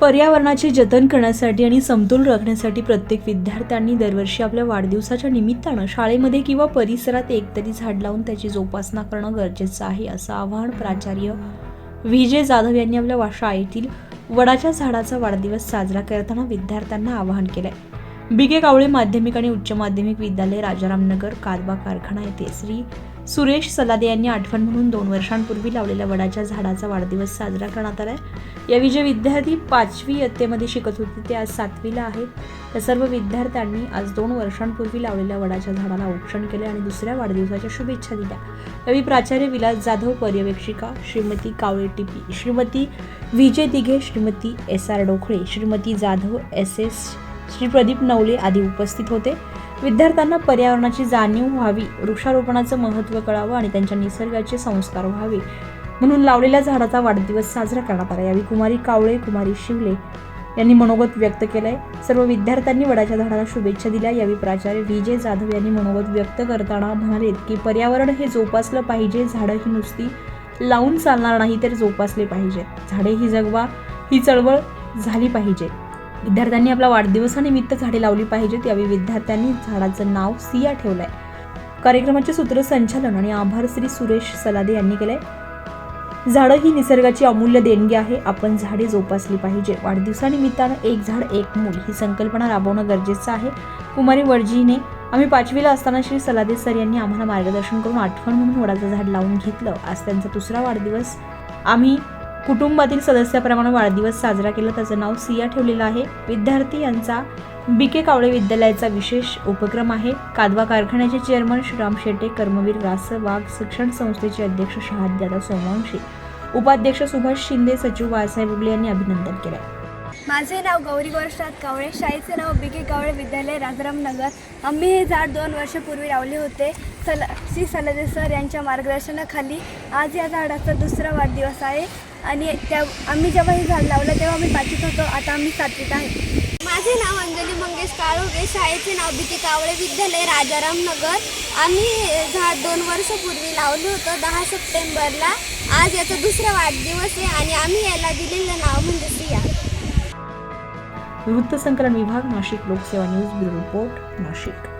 पर्यावरणाचे जतन करण्यासाठी आणि समतोल राखण्यासाठी प्रत्येक विद्यार्थ्यांनी दरवर्षी आपल्या वाढदिवसाच्या निमित्तानं शाळेमध्ये किंवा परिसरात एकतरी झाड लावून त्याची जोपासना करणं गरजेचं आहे असं आवाहन प्राचार्य विजय जाधव यांनी आपल्या वा- शाळेतील वडाच्या झाडाचा वाढदिवस साजरा करताना विद्यार्थ्यांना आवाहन केलंय. बिगे कावळे माध्यमिक आणि उच्च माध्यमिक विद्यालय राजारामनगर कादवा कारखाना येथे श्री सुरेश सलादे यांनी आठवण म्हणून दोन वर्षांपूर्वी लावलेल्या वडाच्या झाडाचा वाढदिवस साजरा करण्यात आलाय. यावेळी जे विद्यार्थी पाचवी इयत्तेमध्ये शिकत होते ते आज सातवीला आहेत. त्या सर्व विद्यार्थ्यांनी आज दोन वर्षांपूर्वी लावलेल्या वडाच्या झाडाला औक्षण केले आणि दुसऱ्या वाढदिवसाच्या शुभेच्छा दिल्या. यावेळी प्राचार्य Vilas Jadhav पर्यवेक्षिका Shrimati Kawale T P Shrimati Vijay Dighe Shrimati S R Dokhale Shrimati Jadhav S S Shri Pradeep Navale आदी उपस्थित होते. विद्यार्थ्यांना पर्यावरणाची जाणीव व्हावी वृक्षारोपणाचं महत्त्व कळावं आणि त्यांच्या निसर्गाचे संस्कार व्हावे. म्हणून लावलेल्या झाडाचा वाढदिवस साजरा करण्यात आला. यावेळी कुमारी कावळे कुमारी शिवले यांनी मनोगत व्यक्त केलं आहे सर्व विद्यार्थ्यांनी वडाच्या झाडाला शुभेच्छा दिल्या. यावेळी प्राचार्य विजय जाधव यांनी मनोगत व्यक्त करताना म्हणाले की पर्यावरण हे जोपासलं पाहिजे झाडं ही नुसती लावून चालणार नाही तर जोपासले पाहिजेत. झाडे ही जगवा ही चळवळ झाली पाहिजे. विद्यार्थ्यांनी आपला वाढदिवसानिमित्त झाडे लावली पाहिजेत यावेळी विद्यार्थ्यांनी झाडाचं नाव सिया ठेवलंय. कार्यक्रमाचे सूत्रसंचालन आणि आभार श्री सुरेश सलादे यांनी केलंय. झाडं ही निसर्गाची अमूल्य देणगी आहे आपण झाडे जोपासली पाहिजे. वाढदिवसानिमित्तानं एक झाड एक मूल ही संकल्पना राबवणं गरजेचं आहे. कुमारी वडजीने आम्ही पाचवीला असताना श्री सलादे सर यांनी आम्हाला मार्गदर्शन करून आठवण म्हणून वडाचं झाड लावून घेतलं. आज त्यांचा दुसरा वाढदिवस. आम्ही कुटुंबातील सदस्याप्रमाणे वाढदिवस साजरा केला. त्याचं नाव सिया ठेवलेलं आहे. विद्यार्थी यांचा बी के कावळे विद्यालयाचा विशेष उपक्रम आहे. कादवा कारखान्याचे चेअरमन श्रीराम शेटे कर्मवीर रास वाघ शिक्षण संस्थेचे अध्यक्ष शहाद्यादा सोमवंशी उपाध्यक्ष सुभाष शिंदे सचिव बाळासाहेब उगले यांनी अभिनंदन केलं. माझे नाव गौरी वर्षात कावळे शाळेचे नाव बी के कावळे विद्यालय राजाराम नगर. आम्ही हे झाड दोन वर्षापूर्वी लावले होते. सल श्री सलदे सर यांच्या मार्गदर्शनाखाली आज या झाडाचा दुसरा वाढदिवस आहे. आणि त्या आम्ही जेव्हा हे झाड लावलं तेव्हा आम्ही पाचवीत होतो आता आम्ही सातवीत आहे. माझे नाव अंजली मंगेश काळोगे शाळेचे नाव बी के कावळे विद्यालय राजाराम नगर. आम्ही झाड दोन वर्षापूर्वी लावलं होतं दहा सप्टेंबरला. आज याचा दुसरा वाढदिवस आहे आणि आम्ही याला दिलेलं नाव म्हणजे सिया. वृत्तसंकलन विभाग नाशिक लोकसेवा न्यूज ब्युरो रिपोर्ट नाशिक.